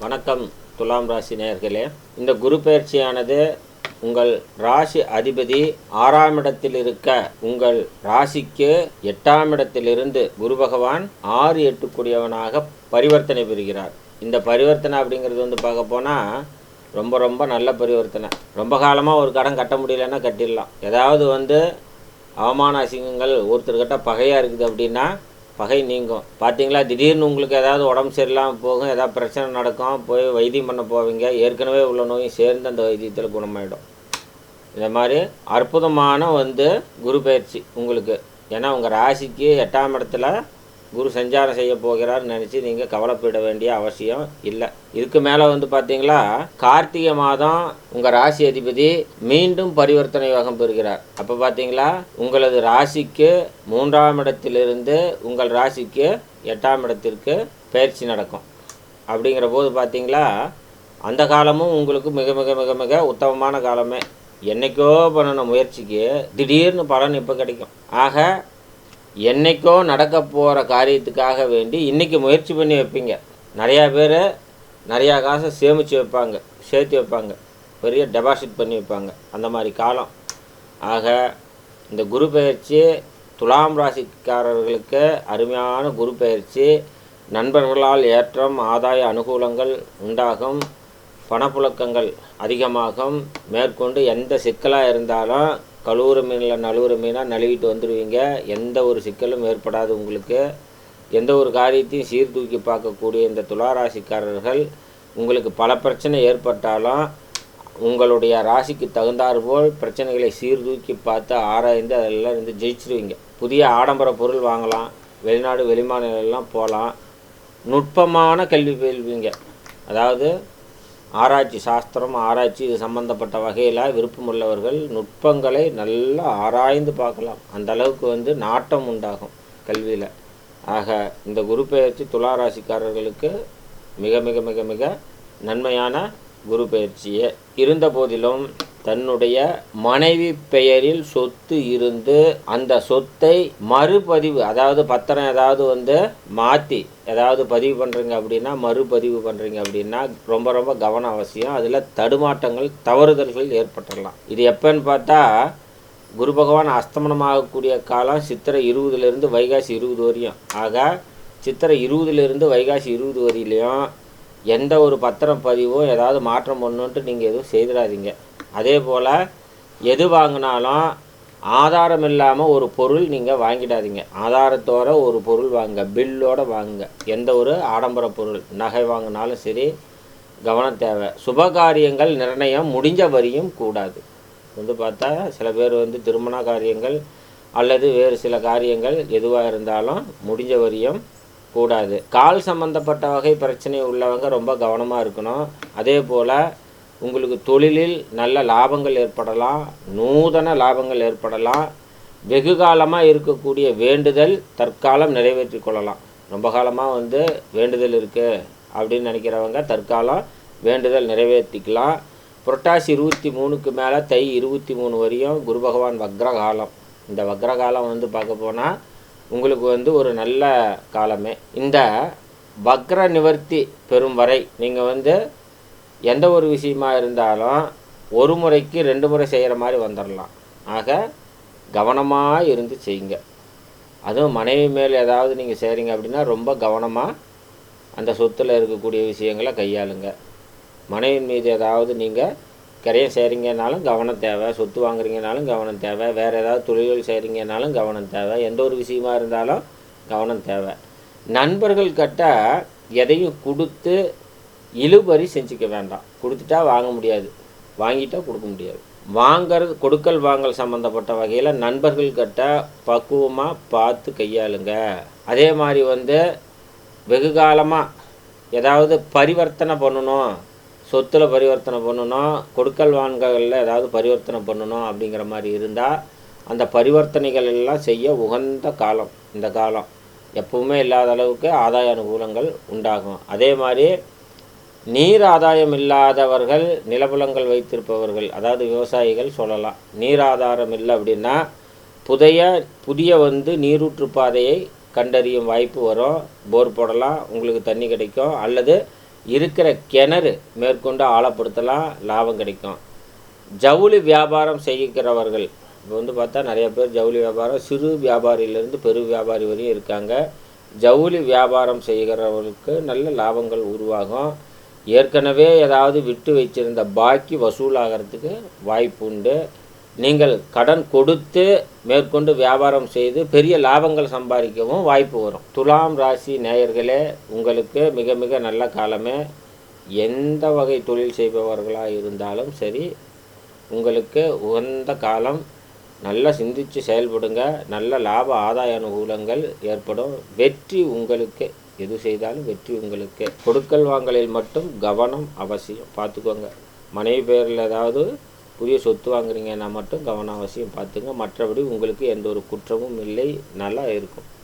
வணக்கம் துலாம் ராசி நேயர்களே. இந்த குரு பயிற்சியானது உங்கள் ராசி அதிபதி ஆறாம் இடத்தில் இருக்க உங்கள் ராசிக்கு எட்டாம் இடத்திலிருந்து குரு பகவான் ஆறு எட்டுக்குடியவனாக பரிவர்த்தனை பெறுகிறார். இந்த பரிவர்த்தனை அப்படிங்கிறது வந்து பார்க்க போனால் ரொம்ப ரொம்ப நல்ல பரிவர்த்தனை. ரொம்ப காலமாக ஒரு கடன் கட்ட முடியலன்னா கட்டிடலாம். ஏதாவது வந்து அவமான அசிங்கங்கள் ஒருத்தர்கிட்ட பகையாக இருக்குது அப்படின்னா பகை நீங்கும். பார்த்தீங்களா? திடீர்னு உங்களுக்கு ஏதாவது உடம்பு சரியில்லாமல் போகும் ஏதாவது பிரச்சனை நடக்கும் போய் வைத்தியம் பண்ண போவீங்க ஏற்கனவே உள்ள நோயும் சேர்ந்து அந்த வைத்தியத்தில் குணமாயிடும். இந்த மாதிரி அற்புதமான வந்து குரு பயிற்சி உங்களுக்கு. ஏன்னா உங்கள் ராசிக்கு எட்டாம் இடத்துல குரு சஞ்சாரம் செய்ய போகிறார்னு நினச்சி நீங்கள் கவலைப்பட வேண்டிய அவசியம் இல்லை. இதுக்கு மேலே வந்து பார்த்தீங்களா கார்த்திகை மாதம் உங்கள் ராசி அதிபதி மீண்டும் பரிவர்த்தனை யோகம் பெறுகிறார். அப்போ பார்த்தீங்களா உங்களது ராசிக்கு மூன்றாம் இடத்திலிருந்து உங்கள் ராசிக்கு எட்டாம் இடத்திற்கு பயிற்சி நடக்கும். அப்படிங்கிற போது பார்த்தீங்களா அந்த காலமும் உங்களுக்கு மிக மிக மிக மிக உத்தமமான காலமே. என்னைக்கோ பண்ணின முயற்சிக்கு திடீர்னு பலன் இப்போ கிடைக்கும். ஆக என்றைக்கோ நடக்க போகிற காரியத்துக்காக வேண்டி இன்றைக்கி முயற்சி பண்ணி வைப்பீங்க. நிறையா பேர் நிறையா காசை சேமித்து வைப்பாங்க சேர்த்து வைப்பாங்க. பெரிய டெபாசிட் பண்ணி வைப்பாங்க. அந்த மாதிரி காலம். ஆக இந்த குரு பயிற்சி துலாம் ராசிக்காரர்களுக்கு அருமையான குரு பயிற்சி நண்பர்களால் ஏற்றம் ஆதாய அனுகூலங்கள் உண்டாகும். பணப்புழக்கங்கள் அதிகமாகும். மேற்கொண்டு எந்த சிக்கலாக இருந்தாலும் கழுவுற மீனில் நழுவுற மீனாக நழுவிட்டு வந்துடுவீங்க. எந்த ஒரு சிக்கலும் ஏற்படாது உங்களுக்கு. எந்த ஒரு காரியத்தையும் சீர்தூக்கி பார்க்கக்கூடிய இந்த துளாராசிக்காரர்கள் உங்களுக்கு பல பிரச்சனை ஏற்பட்டாலும் உங்களுடைய ராசிக்கு தகுந்தாற்போல் பிரச்சனைகளை சீர்தூக்கி பார்த்து ஆராய்ந்து அதெல்லாம் இருந்து ஜெயிச்சிருவீங்க. புதிய ஆடம்பர பொருள் வாங்கலாம் வெளிநாடு வெளிமாநிலம்லாம் போகலாம். நுட்பமான கல்வி பயில்வீங்க. அதாவது ஆராய்ச்சி சாஸ்திரம் ஆராய்ச்சி இது சம்பந்தப்பட்ட வகையில் விருப்பமுள்ளவர்கள் நுட்பங்களை நல்லா ஆராய்ந்து பார்க்கலாம். அந்த அளவுக்கு வந்து நாட்டம் உண்டாகும் கல்வியில். ஆக இந்த குரு பெயர்ச்சி துளாராசிக்காரர்களுக்கு மிக மிக மிக மிக நன்மையான குரு பெயர்ச்சியே. இருந்த போதிலும் தன்னுடைய மனைவி பெயரில் சொத்து இருந்து அந்த சொத்தை மறுபதிவு அதாவது பத்திரம் ஏதாவது வந்து மாற்றி ஏதாவது பதிவு பண்ணுறீங்க அப்படின்னா மறுபதிவு பண்ணுறீங்க அப்படின்னா ரொம்ப ரொம்ப கவனம் அவசியம். அதில் தடுமாட்டங்கள் தவறுதல்கள் ஏற்பட்டுடலாம் இது எப்போன்னு பார்த்தா குரு பகவான் அஸ்தமனமாகக்கூடிய காலம் சித்திரை இருபதுலேருந்து வைகாசி இருபது வரையும். ஆக சித்திரை இருபதுலேருந்து வைகாசி இருபது வரையிலையும் எந்த ஒரு பத்திரம் பதிவோ ஏதாவது மாற்றம் பண்ணணுன்ட்டு நீங்கள் எதுவும் செய்திடாதீங்க. அதே போல் எது வாங்கினாலும் ஆதாரம் இல்லாமல் ஒரு பொருள் நீங்கள் வாங்கிடாதீங்க. ஆதாரத்தோட ஒரு பொருள் வாங்க பில்லோடு வாங்குங்க. எந்த ஒரு ஆடம்பர பொருள் நகை வாங்கினாலும் சரி கவனம் தேவை. சுபகாரியங்கள் நிர்ணயம் முடிஞ்ச வரியும் கூடாது. வந்து பார்த்தா சில பேர் வந்து திருமண காரியங்கள் அல்லது வேறு சில காரியங்கள் எதுவாக இருந்தாலும் முடிஞ்ச வரியும் கூடாது. கால் சம்பந்தப்பட்ட வகை பிரச்சனை உள்ளவங்க ரொம்ப கவனமாக இருக்கணும். அதே போல் உங்களுக்கு தொழிலில் நல்ல லாபங்கள் ஏற்படலாம் நூதன லாபங்கள் ஏற்படலாம் வெகு காலமாக இருக்கக்கூடிய வேண்டுதல் தற்காலம் நிறைவேற்றி கொள்ளலாம். ரொம்ப காலமாக வந்து வேண்டுதல் இருக்குது அப்படின்னு நினைக்கிறவங்க தற்காலம் வேண்டுதல் நிறைவேற்றிக்கலாம். புரட்டாசி இருபத்தி மூணுக்கு மேலே தை இருபத்தி மூணு வரையும் குரு பகவான் வக்ரகாலம். இந்த வக்ரகாலம் வந்து பார்க்க போனால் உங்களுக்கு வந்து ஒரு நல்ல காலமே. இந்த வக்ர நிவர்த்தி பெறும் வரை நீங்கள் வந்து எந்த ஒரு விஷயமா இருந்தாலும் ஒரு முறைக்கு ரெண்டு முறை செய்கிற மாதிரி வந்துடலாம் ஆக கவனமாக இருந்து செய்யுங்க. அதுவும் மனைவி மேல் ஏதாவது நீங்கள் செய்கிறீங்க அப்படின்னா ரொம்ப கவனமாக அந்த சொத்தில் இருக்கக்கூடிய விஷயங்களை கையாளுங்க. மனைவி மீது ஏதாவது நீங்கள் கரையை செய்கிறீங்கனாலும் கவனம் தேவை. சொத்து வாங்குறீங்கனாலும் கவனம் தேவை. வேறு ஏதாவது தொழில்கள் செய்கிறீங்கனாலும் கவனம் தேவை. எந்த ஒரு விஷயமா இருந்தாலும் கவனம் தேவை. நண்பர்கள் கிட்ட எதையும் கொடுத்து இழுபறி செஞ்சுக்க வேண்டாம். கொடுத்துட்டா வாங்க முடியாது. வாங்கிட்டா கொடுக்க முடியாது. வாங்கிறது கொடுக்கல் வாங்கல் சம்மந்தப்பட்ட வகையில் நண்பர்கள்கிட்ட பக்குவமாக பார்த்து கையாளுங்க. அதே மாதிரி வந்து வெகு காலமாக ஏதாவது பரிவர்த்தனை பண்ணணும். சொத்தில் பரிவர்த்தனை பண்ணணும். கொடுக்கல் வாங்கலில் ஏதாவது பரிவர்த்தனை பண்ணணும் அப்படிங்கிற மாதிரி இருந்தால் அந்த பரிவர்த்தனைகள் எல்லாம் செய்ய உகந்த காலம். இந்த காலம் எப்பவுமே இல்லாத அளவுக்கு ஆதாய அனுகூலங்கள் உண்டாகும். அதே மாதிரி நீர் ஆதாயம் இல்லாதவர்கள் நிலபுலங்கள் வைத்திருப்பவர்கள் அதாவது விவசாயிகள் சொல்லலாம். நீர் ஆதாரம் இல்லை அப்படின்னா புதைய புதிய வந்து நீரூற்று பாதையை கண்டறியும் வாய்ப்பு வரும். போர் போடலாம் உங்களுக்கு தண்ணி கிடைக்கும். அல்லது இருக்கிற கிணறு மேற்கொண்டு ஆழப்படுத்தலாம் லாபம் கிடைக்கும். ஜவுளி வியாபாரம் செய்கிறவர்கள் இப்போ வந்து பார்த்தா நிறைய பேர் ஜவுளி வியாபாரம் சிறு வியாபாரியிலேருந்து பெரு வியாபாரி வரையும் இருக்காங்க. ஜவுளி வியாபாரம் செய்கிறவர்களுக்கு நல்ல லாபங்கள் உருவாகும். ஏற்கனவே ஏதாவது விட்டு வச்சிருந்த பாக்கி வசூலாகிறதுக்கு வாய்ப்பு உண்டு. நீங்கள் கடன் கொடுத்து மேற்கொண்டு வியாபாரம் செய்து பெரிய லாபங்கள் சம்பாதிக்கவும் வாய்ப்பு வரும். துலாம் ராசி நேயர்களே உங்களுக்கு மிக மிக நல்ல காலமே. எந்த வகை தொழில் செய்பவர்களாக இருந்தாலும் சரி உங்களுக்கு உகந்த காலம். நல்லா சிந்தித்து செயல்படுங்க. நல்ல லாப ஆதாய அனுகூலங்கள் ஏற்படும். வெற்றி உங்களுக்கு எது செய்தாலும் வெற்றி உங்களுக்கு. கொடுக்கல் வாங்கலில் மட்டும் கவனம் அவசியம். பார்த்துக்கோங்க. மனைவி பேரில் ஏதாவது புதிய சொத்து வாங்குறீங்கன்னா மட்டும் கவனம் அவசியம். பார்த்துங்க. மற்றபடி உங்களுக்கு எந்த ஒரு குற்றமும் இல்லை. நல்லா இருக்கும்.